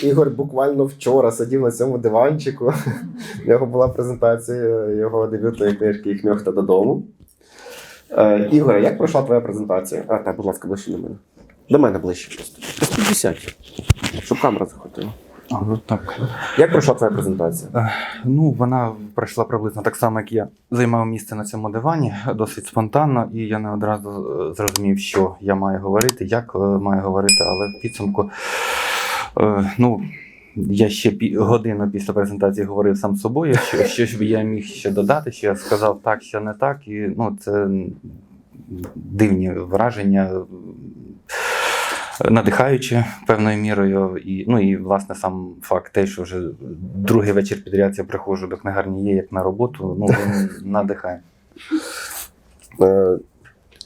Ігор буквально вчора сидів на цьому диванчику. В нього була презентація його дебютної книжки «Кньохта додому. Е, Ігоре, як пройшла твоя презентація? А, так, будь ласка, ближче до мене. До мене ближче просто. Десь 50. Щоб камера захотіла. Ага, так. Як пройшла твоя презентація? Ну, вона пройшла приблизно так само, як я займав місце на цьому дивані, досить спонтанно, і я не одразу е, зрозумів, що я маю говорити, як е, маю говорити, але в підсумку, е, ну. Я ще годину після презентації говорив сам з собою, що, що ж я міг ще додати, що я сказав так, що не так. І ну, це дивні враження, надихаючі певною мірою. І, ну і власне сам факт те, що вже другий вечір підряд я приходжу до книгарні є як на роботу, ну він надихає.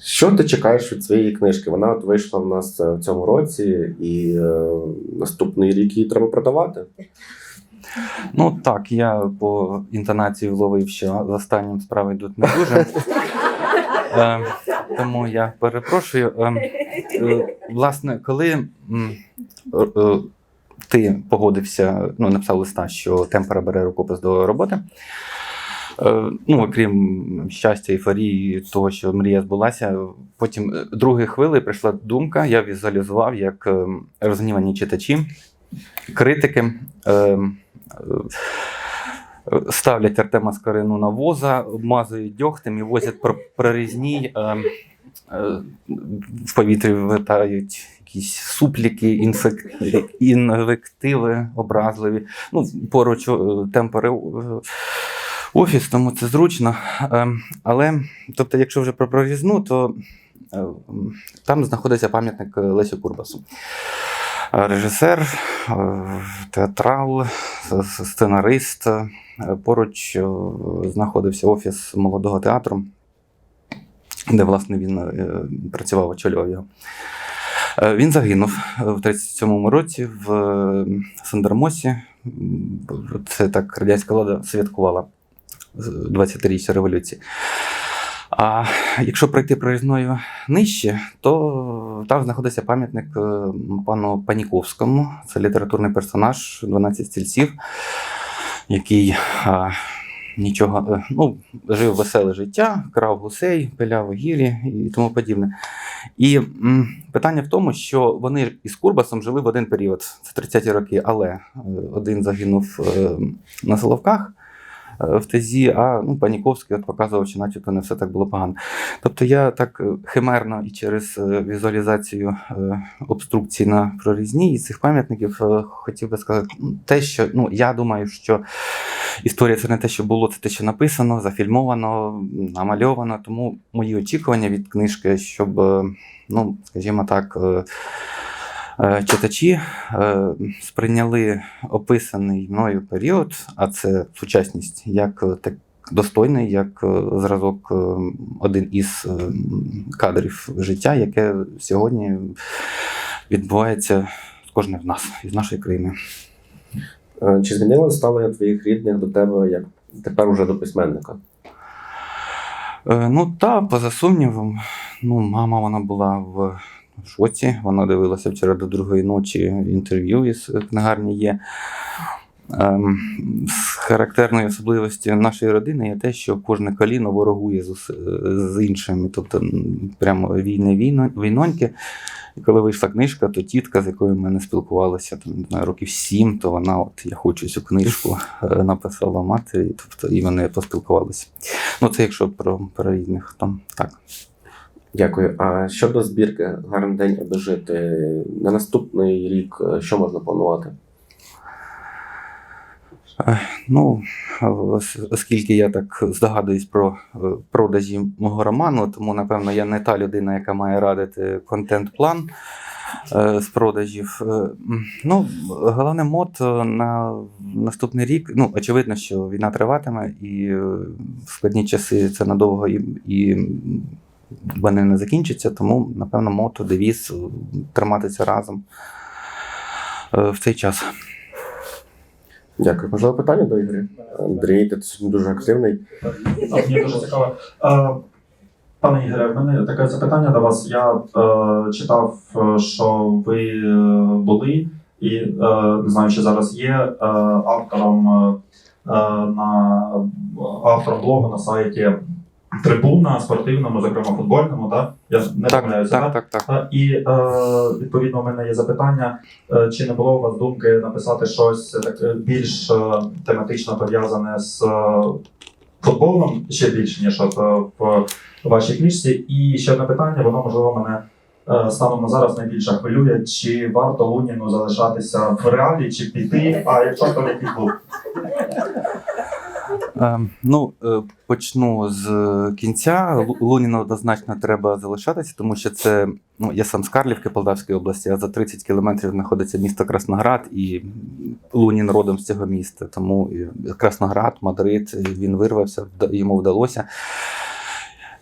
Що ти чекаєш від своєї книжки? Вона от вийшла в нас е, в цьому році, і е, наступний рік її треба продавати. Ну так, я по інтонації вловив, що з останнім справи йдуть не дуже. Е, тому я перепрошую. Е, е, власне, коли е, е, ти погодився, ну, написав листа, що темпера бере рукопис до роботи. Е, Ну, окрім щастя, ейфорії, того, що мрія збулася. Потім е, другої хвили прийшла думка, я візуалізував, як е, розгнівані читачі, критики. Ставлять Артема Скорину на воза, обмазують дьогтем і возять про прорізній. Е, е, в повітрі витають якісь супліки, інфек... інвективи образливі. Ну, поруч темпори офіс, тому це зручно. Е, але, тобто, якщо вже про прорізну, то е, там знаходиться пам'ятник Лесю Курбасу. Е, Режисер, е, театрал, сценарист. Е, Поруч е, знаходився офіс молодого театру, де власне він е, працював, очолював його. Е, Він загинув е, в 37-му році в е, Сандермосі. Це так радянська влада святкувала 20-річчя революції. А якщо пройти прорізною нижче, то там знаходиться пам'ятник е, пану Паніковському. Це літературний персонаж 12 стільців, який а, нічого, е, ну, жив веселе життя, крав гусей, пиляв гірі і тому подібне. І м, питання в тому, що вони із Курбасом жили в один період, це 30-ті роки, але е, один загинув е, на Соловках в тезі, а ну, Паніковський от показував, що начебто не все так було погано. Тобто я так е, химерно і через е, візуалізацію е, обструкцій на прорізні і цих пам'ятників е, хотів би сказати те, що ну, я думаю, що історія це не те, що було, це те, що написано, зафільмовано, намальовано. Тому мої очікування від книжки, щоб, е, ну, скажімо так, е, е, читачі е, сприйняли описаний мною період, а це сучасність, як е, так. Достойний як е, зразок, е, один із е, кадрів життя, яке сьогодні відбувається з кожним з нас, із нашої країни. Е, Чи змінило ставлення твоїх рідних до тебе як тепер уже до письменника? Е, Ну та, поза сумнівом, ну, мама вона була в шоці. Вона дивилася вчора до другої ночі інтерв'ю із книгарні є. Ем, характерною особливістю нашої родини є те, що кожне коліно ворогує з, з іншим. Тобто прямо війни війно, війноньки. І коли вийшла книжка, то тітка, з якою ми не спілкувалися там, не знаю, років сім, то вона, от я хочу цю книжку, е, написала матері, тобто і вони поспілкувалися. Ну, це якщо про, про різних, там так. Дякую. А щодо збірки Гарний день, аби жити на наступний рік, е, що можна планувати? Ну, оскільки я так здогадуюсь про е, продажі мого роману, тому напевно я не та людина, яка має радити контент-план е, з продажів. Е, Ну, головне мото на наступний рік. Ну, очевидно, що війна триватиме, і е, складні часи це надовго і, і вони не закінчаться, тому, напевно, мото, девіз е, триматися разом е, в цей час. Дякую. Можливо, питання до Ігоря? Андрій, ти сьогодні дуже активний. Так, Мені дуже цікаво. Е, Пане Ігоре, в мене таке запитання до вас. Я е, читав, що ви були і е, не знаю, чи зараз є е, автором е, на автором блогу на сайті Трибуна спортивному, зокрема футбольному, так? Я не Так, помиляюся, так, так, так. Е, І е, відповідно у мене є запитання, е, чи не було у вас думки написати щось таке більш е, тематично пов'язане з е, футболом, ще більше, ніж от, е, в вашій книжці. І ще одне питання, воно можливо мене е, станом на зараз найбільше хвилює, чи варто Луніну залишатися в реалі, чи піти, а якщо то в який клуб? Е, ну, е, почну з кінця. Лу- Луніна однозначно треба залишатися, тому що це ну, я сам з Карлівки Полтавської області, а за 30 кілометрів знаходиться місто Красноград, і Лунін родом з цього міста. Тому Красноград, Мадрид, він вирвався, йому вдалося.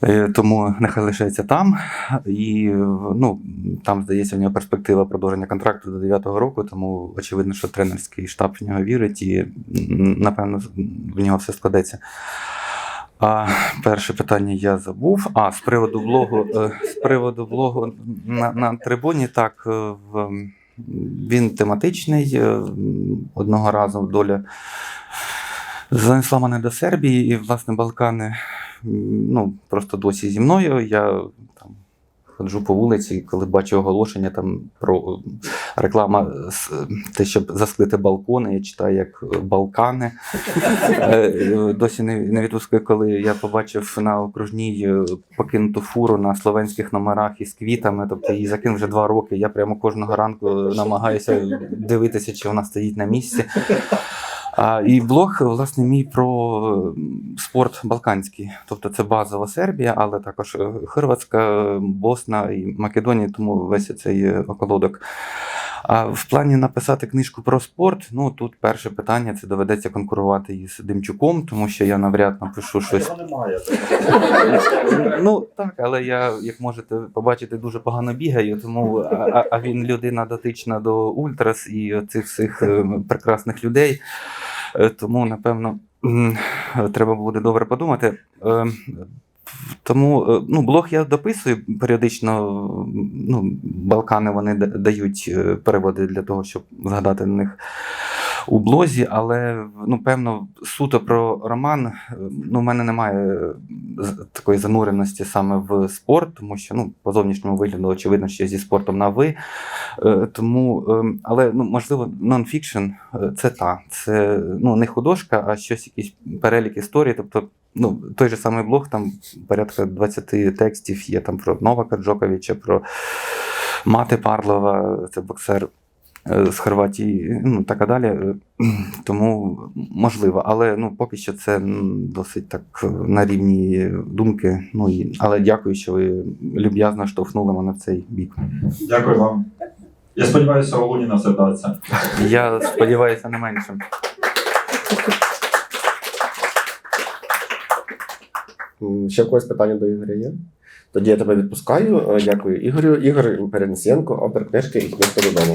Е, Тому нехай лишається там. І ну, там, здається, у нього перспектива продовження контракту до 9-го року, тому очевидно, що тренерський штаб в нього вірить, і напевно в нього все складеться. А перше питання я забув. А з приводу блогу, е, з приводу блогу на, на трибуні, так е, в, він тематичний. Одного разу доля занесла мене до Сербії, і, власне, Балкани ну, просто досі зі мною. Я там ходжу по вулиці, коли бачу оголошення там про е, реклама з те, щоб засклити балкони, я читаю як е, Балкани. Е, е, Досі не, відпускаю, коли я побачив на окружній е, покинуту фуру на словенських номерах із квітами. Тобто її закинув вже два роки. Я прямо кожного ранку намагаюся дивитися, чи вона стоїть на місці. А, і блог, власне, мій про спорт балканський. Тобто це базова Сербія, але також е, Хорватська, е, Босна і Македонія, тому весь цей е, околодок. А в плані написати книжку про спорт, ну тут перше питання це доведеться конкурувати із Демчуком, тому що я навряд напишу щось Його немає. Ну так, але я, як можете побачити, дуже погано бігаю, тому а, а- він людина дотична до ультрас і цих всіх прекрасних людей. Е, Тому, напевно, треба буде добре подумати. Е, Тому е, ну, блог я дописую періодично. Ну, Балкани вони да- дають е, переводи для того, щоб згадати на них у блозі, але ну, певно, суто про роман. е, Ну, в мене немає такої зануреності саме в спорт, тому що ну, по зовнішньому вигляду очевидно, що зі спортом на ви. Е, Тому, е, але ну, можливо, нонфікшн е, це та, це ну, не художка, а щось, якийсь перелік історій. Тобто, ну, той же самий блог, там порядка 20 текстів є там про Новака Джоковича, про Мати Парлова, це боксер е, з Хорватії, ну так і далі. Е, Тому можливо, але ну поки що це досить так е, на рівні думки. Ну і але дякую, що ви люб'язно штовхнули мене в цей бік. Дякую вам. Я сподіваюся, у Луніна все вдасться. Я сподіваюся, не менше. Ще когось питання до Ігоря є? Тоді я тебе відпускаю. Е, Дякую Ігорю. Ігор Перенесенко, автор книжки і книжка додому.